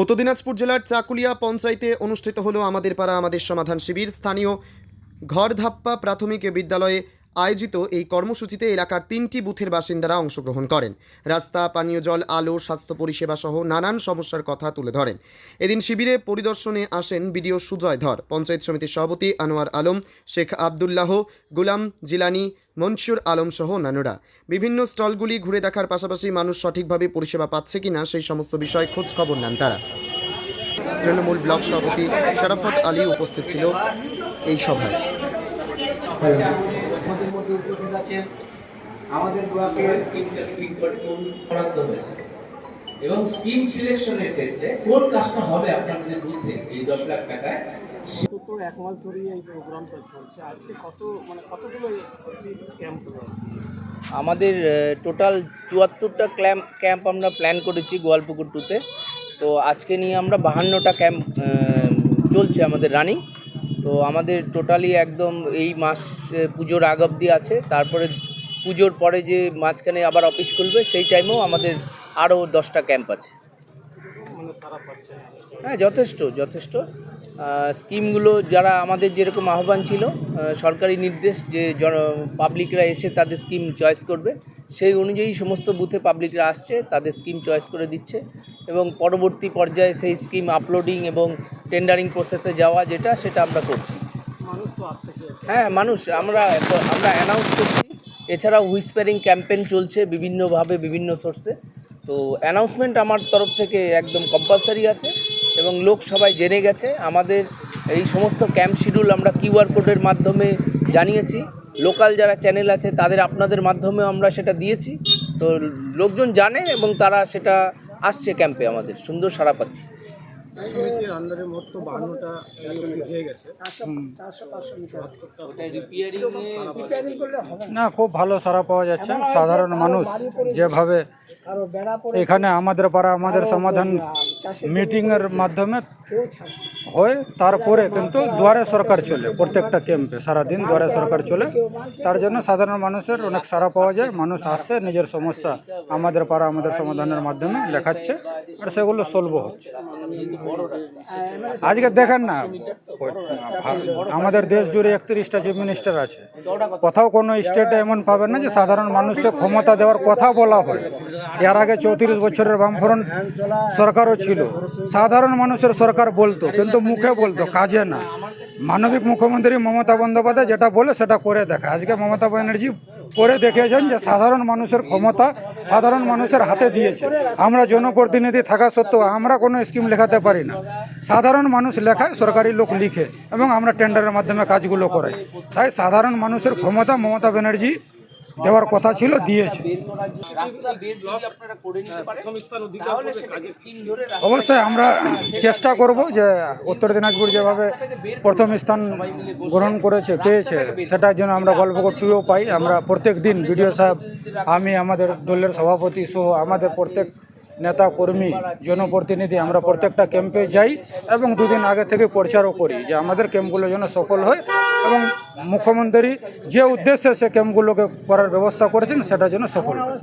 উত্তর দিনাজপুর জেলার চাকুলিয়া পঞ্চায়েতে অনুষ্ঠিত হলো আমাদের পাড়া, আমাদের সমাধান শিবির। স্থানীয় ঘরধাপ্পা প্রাথমিক বিদ্যালয়ে আয়োজিত এই কর্মসূচিতে এলাকার তিনটি বুথের বাসিন্দারা অংশগ্রহণ করেন। রাস্তা, পানীয় জল, আলো, স্বাস্থ্য পরিষেবা সহ নানান সমস্যার কথা তুলে ধরেন। এদিন শিবিরে পরিদর্শনে আসেন বিডিও সুজয় ধর, পঞ্চায়েত সমিতির সভাপতি আনোয়ার আলম, শেখ আবদুল্লাহ, গুলাম জিলানি, মনসুর আলম সহ অন্যান্যরা। বিভিন্ন স্টলগুলি ঘুরে দেখার পাশাপাশি মানুষ সঠিকভাবে পরিষেবা পাচ্ছে কিনা সেই সমস্ত বিষয় খোঁজ খবর নেন তারা। তৃণমূল ব্লক সভাপতি শরাফত আলী উপস্থিত ছিল এই সভায়। আছেন আমাদের ব্লকের স্কিমটা ঠিক করে বরাদ্দ হয়েছে? এবং স্কিম সিলেকশনের ক্ষেত্রে কোন কাজটা হবে আপনাদের বুথে এই দশ লাখ টাকায়? তো এক মাস ধরেই এই প্রোগ্রামটা চলছে। আজকে কত মানে কতগুলো ক্যাম্প হলো? আমাদের টোটাল চুয়াত্তরটা ক্ল্যাম্প ক্যাম্প আমরা প্ল্যান করেছি গোয়ালপুকুর টুতে তো। আজকে নিয়ে আমরা বাহান্নটা ক্যাম্প চলছে আমাদের রানিং তো আমাদের টোটালি একদম এই মাস পুজোর আগ অবধি আছে। তারপরে পুজোর পরে যে মাঝখানে আবার অফিস খুলবে, সেই টাইমেও আমাদের আরও দশটা ক্যাম্প আছে। হ্যাঁ যথেষ্ট যথেষ্ট। স্কিমগুলো যারা আমাদের যেরকম আহ্বান ছিল সরকারি নির্দেশ যে পাবলিকরা এসে তাদের স্কিম চয়েস করবে সেই অনুযায়ী সমস্ত বুথে পাবলিকরা আসছে তাদের স্কিম চয়েস করে দিচ্ছে এবং পরবর্তী পর্যায়ে সেই স্কিম আপলোডিং এবং টেন্ডারিং প্রসেসে যাওয়া যেটা সেটা আমরা করছি। হ্যাঁ মানুষ আমরা আমরা অ্যানাউন্স করছি। এছাড়াও হুইসপারিং ক্যাম্পেইন চলছে বিভিন্নভাবে বিভিন্ন সোর্সে তো অ্যানাউন্সমেন্ট আমার তরফ থেকে একদম কম্পালসারি আছে এবং লোক সবাই জেনে গেছে। আমাদের এই সমস্ত ক্যাম্প শিডিউল আমরা কিউআর কোডের মাধ্যমে জানিয়েছি। লোকাল যারা চ্যানেল আছে, তাদের আপনাদের মাধ্যমে আমরা সেটা দিয়েছি। তো লোকজন জানে এবং তারা সেটা আসছে ক্যাম্পে আমাদের। সুন্দর সাড়া পাচ্ছে। সমিতির আন্ডারে মোট তো বাহান্নটা হয়ে গেছে। না। খুব ভালো সারা পাওয়া যাচ্ছে। সাধারণ মানুষ যেভাবে এখানে আমাদের পাড়া আমাদের সমাধান মিটিংয়ের মাধ্যমে হয় তারপরে কিন্তু দুয়ারে সরকার চলে প্রত্যেকটা ক্যাম্পে সারাদিন দুয়ারে সরকার চলে। তার জন্য সাধারণ মানুষের অনেক সারা পাওয়া যায় মানুষ আসছে নিজের সমস্যা আমাদের পাড়া আমাদের সমাধানের মাধ্যমে লেখাচ্ছে আর সেগুলো সলভ হচ্ছে। আজকে দেখেন না আমাদের দেশ জুড়ে একত্রিশটা চিফ মিনিস্টার আছে। কোথাও কোনো স্টেটে এমন পাবেন না যে সাধারণ মানুষকে ক্ষমতা দেওয়ার কথা বলা হয়। এর আগে চৌত্রিশ বছরের বামফ্রন্ট সরকারও ছিল। সাধারণ মানুষের সরকার বলতো, কিন্তু মুখে বলতো, কাজে না। মানবিক মুখ্যমন্ত্রী মমতা বন্দ্যোপাধ্যায় যেটা বলে সেটা করে দেখা। আজকে মমতা ব্যানার্জি করে দেখিয়েছেন যে সাধারণ মানুষের ক্ষমতা সাধারণ মানুষের হাতে দিয়েছে। আমরা জনপ্রতিনিধি থাকা সত্ত্বেও আমরা কোনো স্কিম লেখাতে পারি না। সাধারণ মানুষ লেখায়, সরকারি লোক লিখে এবং আমরা টেন্ডারের মাধ্যমে কাজগুলো করাই। তাই সাধারণ মানুষের ক্ষমতা মমতা ব্যানার্জি দেওয়ার কথা ছিল, দিয়েছে। অবশ্যই আমরা চেষ্টা করব যে উত্তর দিনাজপুর যেভাবে প্রথম স্থান গ্রহণ করেছে, পেয়েছে, সেটার জন্য আমরা গল্প করতেও পাই। আমরা প্রত্যেক দিন বিডিও সাহেব, আমি, আমাদের দলের সভাপতি সহ আমাদের প্রত্যেক নেতা কর্মী জনপ্রতিনিধি, আমরা প্রত্যেকটা ক্যাম্পে যাই এবং দুদিন আগে থেকে প্রচারও করি যে আমাদের ক্যাম্পগুলো যেন সফল হয় এবং মুখ্যমন্ত্রী যে উদ্দেশ্যে সে ক্যাম্পগুলোকে করার ব্যবস্থা করেছেন সেটা যেন সফল হয়।